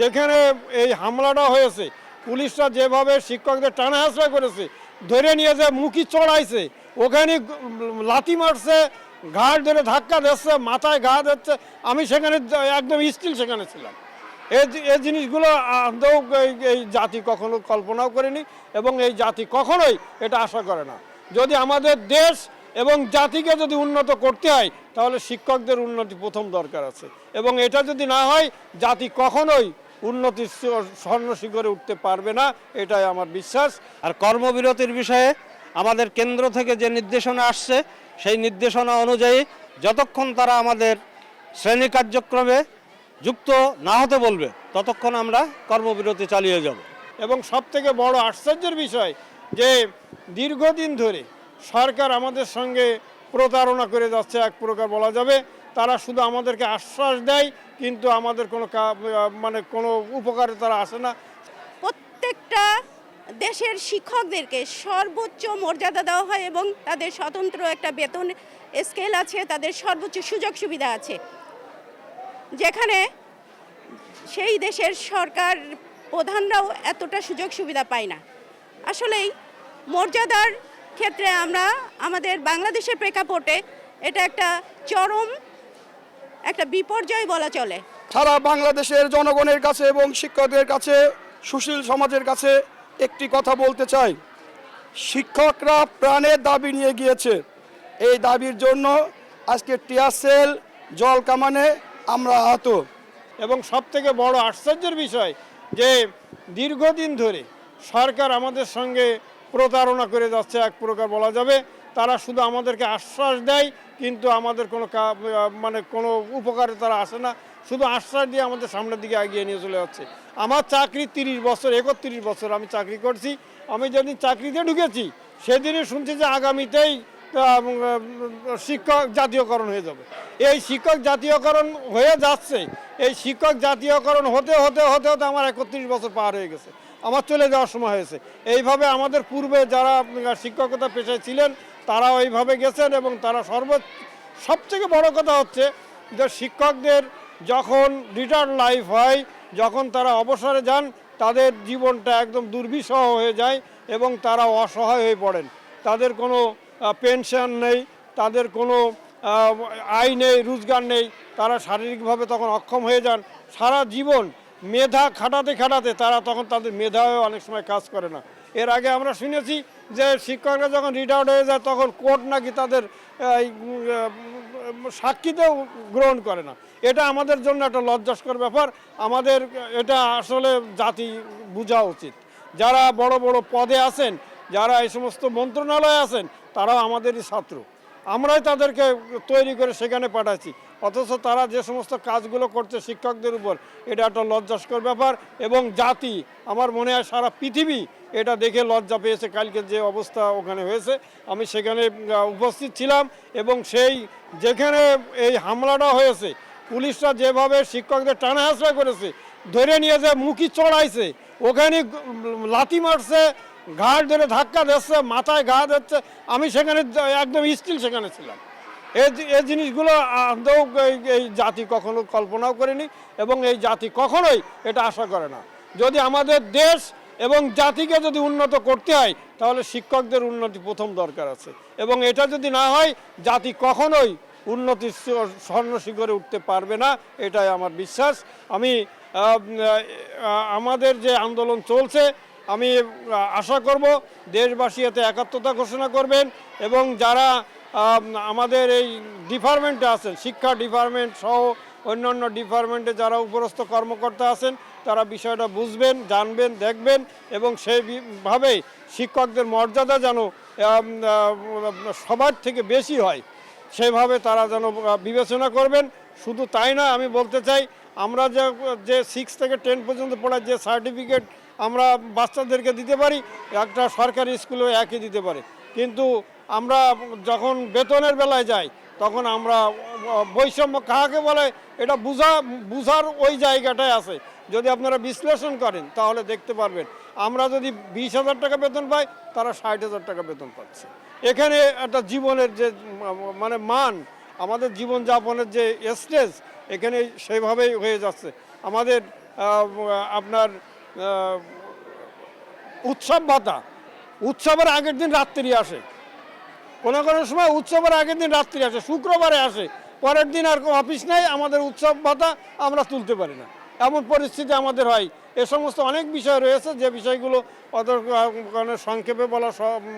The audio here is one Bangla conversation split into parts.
যেখানে এই হামলাটা হয়েছে, পুলিশরা যেভাবে শিক্ষকদের টানা হেঁচড়া করেছে, ধরে নিয়ে যে মুখি চড়াইছে, ওখানে লাথি মারছে, ঘাড় ধরে ধাক্কা দিচ্ছে, মাথায় ঘা দিচ্ছে, আমি সেখানে একদম স্টিল সেখানে ছিলাম। এই জিনিসগুলো আদৌ এই জাতি কখনো কল্পনাও করেনি এবং এই জাতি কখনোই এটা আশা করে না। যদি আমাদের দেশ এবং জাতিকে যদি উন্নত করতে হয় তাহলে শিক্ষকদের উন্নতি প্রথম দরকার আছে। এবং এটা যদি না হয় জাতি কখনোই উন্নতির স- স্বর্ণ শিখরে উঠতে পারবে না এটাই আমার বিশ্বাস। আর কর্মবিরতির বিষয়ে আমাদের কেন্দ্র থেকে যে নির্দেশনা আসছে সেই নির্দেশনা অনুযায়ী যতক্ষণ তারা আমাদের শ্রেণি কার্যক্রমে যুক্ত না হতে বলবে ততক্ষণ আমরা কর্মবিরতি চালিয়ে যাব। এবং সব থেকে বড় আশ্চর্যের বিষয় যে দীর্ঘদিন ধরে সরকার আমাদের সঙ্গে প্রতারণা করে যাচ্ছে, এক প্রকার বলা যাবে। তারা শুধু আমাদেরকে আশ্বাস দেয়, কিন্তু আমাদের কোনো মানে কোনো উপকারে তারা আসে না। প্রত্যেকটা দেশের শিক্ষকদেরকে সর্বোচ্চ মর্যাদা দেওয়া হয় এবং তাদের স্বতন্ত্র একটা বেতন স্কেল আছে, তাদের সর্বোচ্চ সুযোগ সুবিধা আছে। যেখানে সেই দেশের সরকার প্রধানরাও এতটা সুযোগ সুবিধা পায় না। আসলেই মর্যাদার ক্ষেত্রে আমরা আমাদের বাংলাদেশের প্রেক্ষাপটে এটা একটা চরম একটা বিপর্যয় বলা চলে। সারা বাংলাদেশের জনগণের কাছে এবং শিক্ষকদের কাছে সুশীল সমাজের কাছে একটি কথা বলতে চাই। শিক্ষকরা প্রাণের দাবি নিয়ে গিয়েছে। এই দাবির জন্য আজকে টিয়ার সেল জল কামানে আমরা আহত। এবং সব থেকে বড় আশ্চর্যের বিষয় যে দীর্ঘদিন ধরে সরকার আমাদের সঙ্গে প্রতারণা করে যাচ্ছে, এক প্রকার বলা যাবে। তারা শুধু আমাদেরকে আশ্বাস দেয়, কিন্তু আমাদের কোনো মানে কোনো উপকারে তারা আসে না। শুধু আশ্বাস দিয়ে আমাদের সামনের দিকে এগিয়ে নিয়ে চলে যাচ্ছে। আমার চাকরি তিরিশ বছর, একত্রিশ বছর আমি চাকরি করছি। আমি যেদিন চাকরিতে ঢুকেছি, সেদিনই শুনছি যে আগামীতেই শিক্ষক জাতীয়করণ হয়ে যাবে। এই শিক্ষক জাতীয়করণ হয়ে যাচ্ছে। এই শিক্ষক জাতীয়করণ হতে হতে হতে হতে আমার একত্রিশ বছর পার হয়ে গেছে। আমার চলে যাওয়ার সময় হয়েছে। এইভাবে আমাদের পূর্বে যারা শিক্ষকতা পেশায় ছিলেন তারা ওইভাবে গেছেন এবং তারা সর্ব সবথেকে বড় কথা হচ্ছে যে শিক্ষকদের যখন রিটায়ার্ড লাইফ হয়, যখন তারা অবসরে যান, তাদের জীবনটা একদম দুর্বিষহ হয়ে যায় এবং তারা অসহায় হয়ে পড়েন। তাদের কোনো পেনশন নেই, তাদের কোনো আয় নেই, রোজগার নেই, তারা শারীরিকভাবে তখন অক্ষম হয়ে যান। সারা জীবন মেধা খাটাতে খাটাতে তারা তখন তাদের মেধাও অনেক সময় কাজ করে না। এর আগে আমরা শুনেছি যে শিক্ষকরা যখন রিটায়ার্ড হয়ে যায় তখন কোর্ট নাকি তাদের সাক্ষীতেও গ্রহণ করে না। এটা আমাদের জন্য একটা লজ্জাস্কর ব্যাপার। আমাদের, এটা আসলে জাতি বোঝা উচিত। যারা বড় বড় পদে আছেন, যারা এই সমস্ত মন্ত্রণালয়ে আছেন, তারাও আমাদেরই ছাত্র আমরাই তাদেরকে তৈরি করে সেখানে পাঠাচ্ছি। অথচ তারা যে সমস্ত কাজগুলো করছে শিক্ষকদের উপর, এটা একটা লজ্জাস্কর ব্যাপার এবং জাতি, আমার মনে হয় সারা পৃথিবী এটা দেখে লজ্জা পেয়েছে কালকে যে অবস্থা ওখানে হয়েছে। আমি সেখানে উপস্থিত ছিলাম এবং সেই যেখানে এই হামলাটা হয়েছে, পুলিশরা যেভাবে শিক্ষকদের টানা হেঁচড়া করেছে, ধরে নিয়ে যে মুখি চড়াইছে, ওখানে লাথি মারছে, ঘাড় ধরে ধাক্কা দিচ্ছে, মাথায় ঘা দিচ্ছে, আমি সেখানে, একদম স্টিল সেখানে ছিলাম। এই জিনিসগুলো আদৌ এই- জাতি কখনো কল্পনাও করেনি এবং এই জাতি কখনোই এটা আশা করে না। যদি আমাদের দেশ এবং জাতিকে যদি উন্নত করতে হয়, তাহলে শিক্ষকদের উন্নতি প্রথম দরকার আছে। এবং এটা যদি না হয়, জাতি কখনোই উন্নতির স্বর্ণ শিখরে উঠতে পারবে না, এটাই আমার বিশ্বাস। আমি আমাদের যে আন্দোলন চলছে, আমি আশা করব দেশবাসী এতে একাত্মতা ঘোষণা করবেন এবং যারা আমাদের এই ডিপার্টমেন্টে আছেন, শিক্ষা ডিপার্টমেন্ট সহ অন্যান্য ডিপার্টমেন্টে যারা উপরস্থ কর্মকর্তা আছেন, তারা বিষয়টা বুঝবেন, জানবেন, দেখবেন এবং সেইভাবেই শিক্ষকদের মর্যাদা যেন সবার থেকে বেশি হয়। সেভাবে তারা যেন বিবেচনা করবেন। শুধু তাই না আমি বলতে চাই, আমরা যে যে সিক্স থেকে টেন পর্যন্ত পড়ার যে সার্টিফিকেট আমরা বাচ্চাদেরকে দিতে পারি, একটা সরকারি স্কুলে একই দিতে পারে। কিন্তু আমরা যখন বেতনের বেলায় যাই, তখন আমরা, বৈষম্য কাহাকে বলে, এটা বুঝা, বুঝার ওই জায়গাটায় আছে। যদি আপনারা বিশ্লেষণ করেন, তাহলে দেখতে পারবেন। আমরা যদি বিশ হাজার টাকা বেতন পাই, তারা ষাট হাজার টাকা বেতন পাচ্ছে। এখানে একটা জীবনের যে মানে মান, আমাদের জীবনযাপনের যে স্টেজ, এখানে সেভাবেই হয়ে যাচ্ছে। আমাদের আপনার উৎসব ভাতা, উৎসবের আগের দিন রাত্রি আসে। কোনো কোনো সময় উৎসবের আগের দিন রাত্রি আসে, শুক্রবারে আসে। পরের দিন আর কোনো অফিস নেই, আমাদের উৎসব ভাতা আমরা তুলতে পারি না। এমন পরিস্থিতি আমাদের হয়। এ সমস্ত অনেক বিষয় রয়েছে, যে বিষয়গুলো অত মানে সংক্ষেপে বলা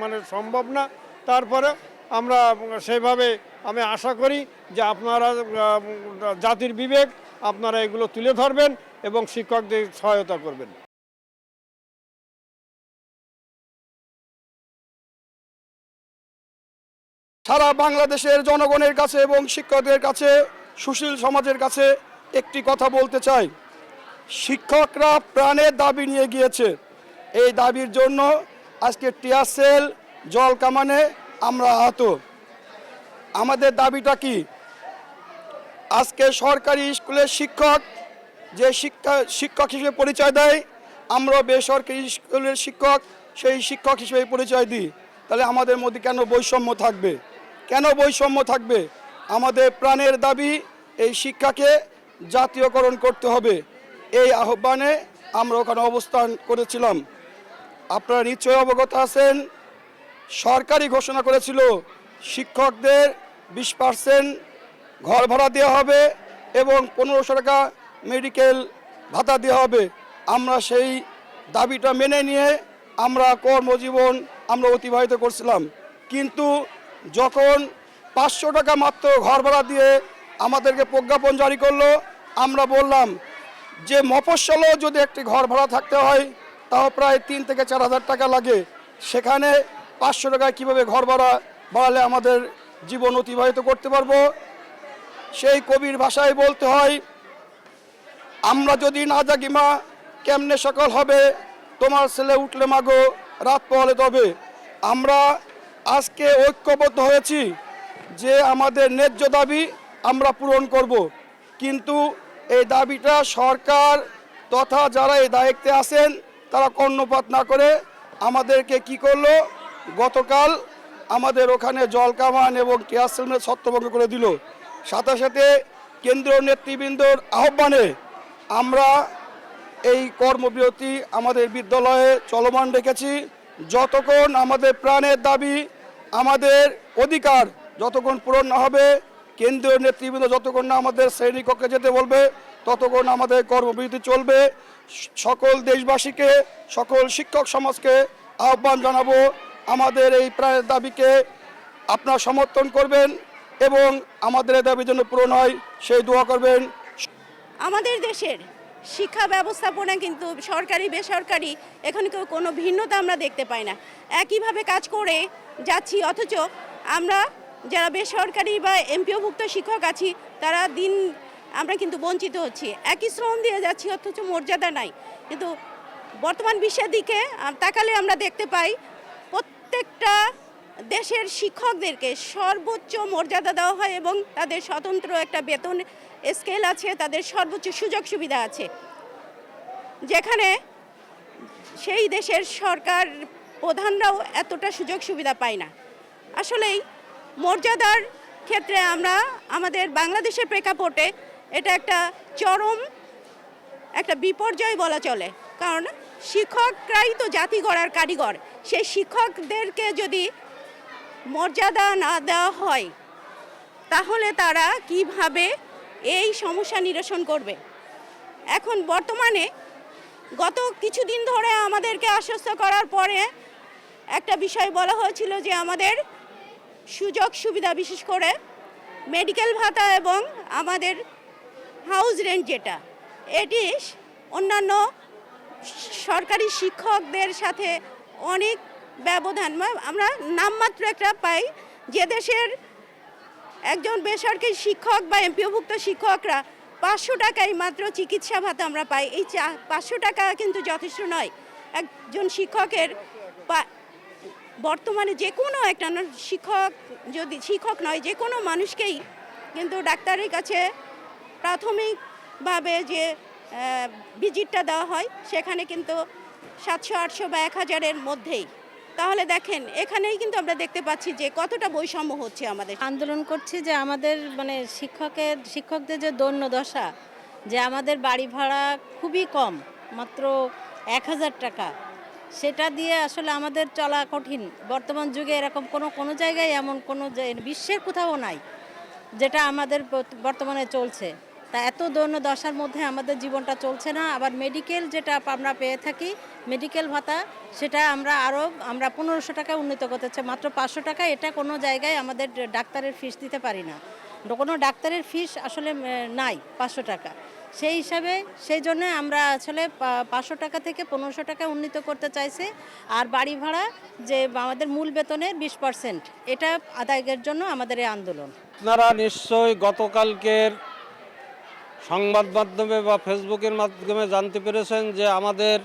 মানে সম্ভব না। তারপরে আমরা সেইভাবে আমি আশা করি যে আপনারা জাতির বিবেক, আপনারা এগুলো তুলে ধরবেন এবং শিক্ষকদের সহায়তা করবেন। সারা বাংলাদেশের জনগণের কাছে এবং শিক্ষকদের কাছে, সুশীল সমাজের কাছে একটি কথা বলতে চাই। শিক্ষকরা প্রাণের দাবি নিয়ে গিয়েছে। এই দাবির জন্য আজকে টিয়ার সেল, জল কামানে আমরা আহত। আমাদের দাবিটা কি? আজকে সরকারি স্কুলের শিক্ষক যে শিক্ষা, শিক্ষক হিসেবে পরিচয় দেয়, আমরা বেসরকারি স্কুলের শিক্ষক সেই শিক্ষক হিসেবে পরিচয় দিই। তাহলে আমাদের মধ্যে কেন বৈষম্য থাকবে? কেন বৈষম্য থাকবে? আমাদের প্রাণের দাবি এই শিক্ষাকে জাতীয়করণ করতে হবে। এই আহ্বানে আমরা ওখানে অবস্থান করেছিলাম। আপনারা নিশ্চয় অবগত আছেন সরকারি ঘোষণা করেছিল, শিক্ষকদের বিশ পার্সেন্ট ঘর ভাড়া দেওয়া হবে এবং পনেরোশো টাকা মেডিকেল ভাতা দেওয়া হবে। আমরা সেই দাবিটা মেনে নিয়ে আমরা কর্মজীবন আমরা অতিবাহিত করছিলাম। কিন্তু যখন পাঁচশো টাকা মাত্র ঘর ভাড়া দিয়ে আমাদেরকে প্রজ্ঞাপন জারি করল, আমরা বললাম যে মফস্বলেও যদি একটি ঘর ভাড়া থাকতে হয়, তাও প্রায় তিন থেকে চার হাজার টাকা লাগে। সেখানে পাঁচশো টাকায় কীভাবে ঘর ভাড়া বাড়ালে আমাদের জীবন অতিবাহিত করতে পারব? সেই কবির ভাষায় বলতে হয়, আমরা যদি না জাগি মা, কেমনে সকাল হবে? তোমার ছেলে উঠলে মাগো রাত পোহালে তবে। আমরা আজকে ঐক্যবদ্ধ হয়েছি যে আমাদের ন্যায্য দাবি আমরা পূরণ করব। কিন্তু এই দাবিটা সরকার তথা যারা এই দায়িত্বে আছেন, তারা কর্ণপাত না করে আমাদেরকে কি করল? গতকাল আমাদের ওখানে জলকামান এবং টিয়াসেলমের ছত্রভঙ্গ করে দিল। সাথে সাথে কেন্দ্রীয় নেতৃবৃন্দর আহ্বানে আমরা এই কর্মবিরতি আমাদের বিদ্যালয়ে চলমান রেখেছি। যতক্ষণ আমাদের প্রাণের দাবি, আমাদের অধিকার যতক্ষণ পূরণ না হবে, কেন্দ্রীয় নেতৃবৃন্দ যতক্ষণ না আমাদের শ্রেণীকক্ষে যেতে বলবে, ততক্ষণ আমাদের কর্মবিরতি চলবে। সকল দেশবাসীকে, সকল শিক্ষক সমাজকে আহ্বান জানাব, আমাদের এই প্রাণের দাবিকে আপনারা সমর্থন করবেন এবং আমাদের দাবি যেন পূরণ হয়, সেই দোয়া করবেন। আমাদের দেশের শিক্ষা ব্যবস্থাপনা কিন্তু সরকারি, বেসরকারি, এখানে কেউ কোনো ভিন্নতা আমরা দেখতে পাই না। একইভাবে কাজ করে যাচ্ছি, অথচ আমরা যারা বেসরকারি বা এমপিওভুক্ত শিক্ষক আছি, তারা দিন আমরা কিন্তু বঞ্চিত হচ্ছি। একই শ্রম দিয়ে যাচ্ছি, অথচ মর্যাদা নাই। কিন্তু বর্তমান বিশ্বের দিকে তাকালে আমরা দেখতে পাই, প্রত্যেকটা দেশের শিক্ষকদেরকে সর্বোচ্চ মর্যাদা দেওয়া হয় এবং তাদের স্বতন্ত্র একটা বেতন স্কেল আছে, তাদের সর্বোচ্চ সুযোগ সুবিধা আছে। যেখানে সেই দেশের সরকার প্রধানরাও এতটা সুযোগ সুবিধা পায় না। আসলেই মর্যাদার ক্ষেত্রে আমরা আমাদের বাংলাদেশের প্রেক্ষাপটে এটা একটা চরম একটা বিপর্যয় বলা চলে। কারণ শিক্ষকরাই তো জাতি গড়ার কারিগর। সেই শিক্ষকদেরকে যদি মর্যাদা না দেওয়া হয়, তাহলে তারা কীভাবে এই সমস্যা নিরসন করবে? এখন বর্তমানে গত কিছুদিন ধরে আমাদেরকে আশ্বস্ত করার পরে একটা বিষয় বলা হয়েছিল যে আমাদের সুযোগ সুবিধা, বিশেষ করে মেডিকেল ভাতা এবং আমাদের হাউস রেন্ট যেটা, এটি অন্যান্য সরকারি শিক্ষকদের সাথে অনেক ব্যবধান। আমরা নামমাত্র একটা পাই যে দেশের একজন বেসরকারি শিক্ষক বা এমপিওভুক্ত শিক্ষকরা পাঁচশো টাকায় মাত্র চিকিৎসা ভাতা আমরা পাই। এই চা- পাঁচশো টাকা কিন্তু যথেষ্ট নয়। একজন শিক্ষকের বর্তমানে যে কোনো একটা শিক্ষক যদি, শিক্ষক নয়, যে কোনো মানুষকেই কিন্তু ডাক্তারের কাছে প্রাথমিকভাবে যে ভিজিটটা দেওয়া হয়, সেখানে কিন্তু সাতশো, আটশো বা এক হাজারের মধ্যেই। তাহলে দেখেন, এখানেই কিন্তু আমরা দেখতে পাচ্ছি যে কতটা বৈষম্য হচ্ছে আমাদের। আন্দোলন করছি যে আমাদের মানে শিক্ষকের, শিক্ষকদের যে দৈন্য দশা, যে আমাদের বাড়ি ভাড়া খুবই কম, মাত্র এক হাজার টাকা। সেটা দিয়ে আসলে আমাদের চলা কঠিন। বর্তমান যুগে এরকম কোনো কোনো জায়গায় এমন কোনো বিশ্বের কোথাও নাই, যেটা আমাদের বর্তমানে চলছে। তা এত দৈন্য দশার মধ্যে আমাদের জীবনটা চলছে না। আবার মেডিকেল যেটা আমরা পেয়ে থাকি মেডিকেল ভাতা, সেটা আমরা আরও আমরা পনেরোশো টাকা উন্নীত করতে চাই। মাত্র পাঁচশো টাকা, এটা কোনো জায়গায় আমাদের ডাক্তারের ফিস দিতে পারি না। কোনো ডাক্তারের ফিস আসলে নাই, পাঁচশো টাকা। সেই হিসাবে, সেই জন্য আমরা আসলে পাঁচশো টাকা থেকে পনেরোশো টাকা উন্নীত করতে চাইছি। আর বাড়ি ভাড়া, যে আমাদের মূল বেতনের বিশ পার্সেন্ট এটা আদায়ের জন্য আমাদের এই আন্দোলন। আপনারা নিশ্চয়ই গতকালকের সংবাদ মাধ্যমে বা ফেসবুকের মাধ্যমে জানতে পেরেছেন যে আমাদের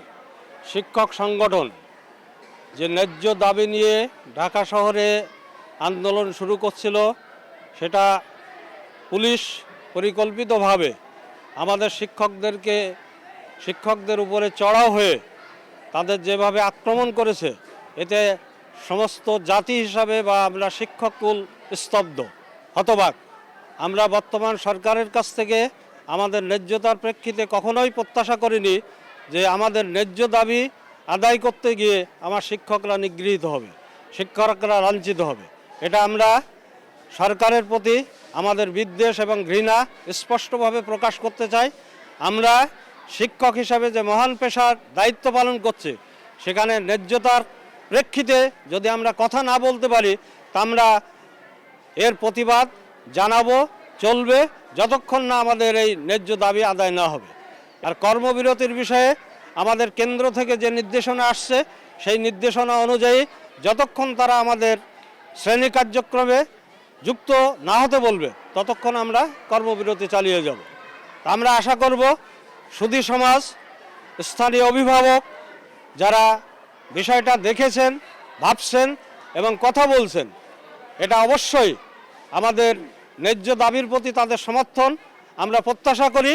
শিক্ষক সংগঠন যে ন্যায্য দাবি নিয়ে ঢাকা শহরে আন্দোলন শুরু করছিল, সেটা পুলিশ পরিকল্পিতভাবে আমাদের শিক্ষকদেরকে, শিক্ষকদের উপরে চড়াও হয়ে তাদের যেভাবে আক্রমণ করেছে, এতে সমস্ত জাতি হিসাবে বা আমরা শিক্ষককুল স্তব্ধ, হতবাক। আমরা বর্তমান সরকারের কাছ থেকে আমাদের ন্যায্যতার প্রেক্ষিতে কখনোই প্রত্যাশা করিনি যে আমাদের ন্যায্য দাবি আদায় করতে গিয়ে আমার শিক্ষকরা নিগৃহীত হবে, শিক্ষকরা লাঞ্ছিত হবে। এটা আমরা সরকারের প্রতি আমাদের বিদ্বেষ এবং ঘৃণা স্পষ্টভাবে প্রকাশ করতে চাই। আমরা শিক্ষক হিসাবে যে মহান পেশার দায়িত্ব পালন করছি, সেখানে ন্যায্যতার প্রেক্ষিতে যদি আমরা কথা না বলতে পারি, তা আমরা এর প্রতিবাদ জানাব চলবে যতক্ষণ না আমাদের এই ন্যায্য দাবি আদায় না হবে। আর কর্মবিরতির বিষয়ে আমাদের কেন্দ্র থেকে যে নির্দেশনা আসছে, সেই নির্দেশনা অনুযায়ী যতক্ষণ তারা আমাদের শ্রেণি কার্যক্রমে যুক্ত না হতে বলবে, ততক্ষণ আমরা কর্মবিরতি চালিয়ে যাব। আমরা আশা করব সুধী সমাজ, স্থানীয় অভিভাবক যারা বিষয়টা দেখেছেন, ভাবছেন এবং কথা বলছেন, এটা অবশ্যই আমাদের ন্যায্য দাবির প্রতি তাদের সমর্থন। আমরা প্রত্যাশা করি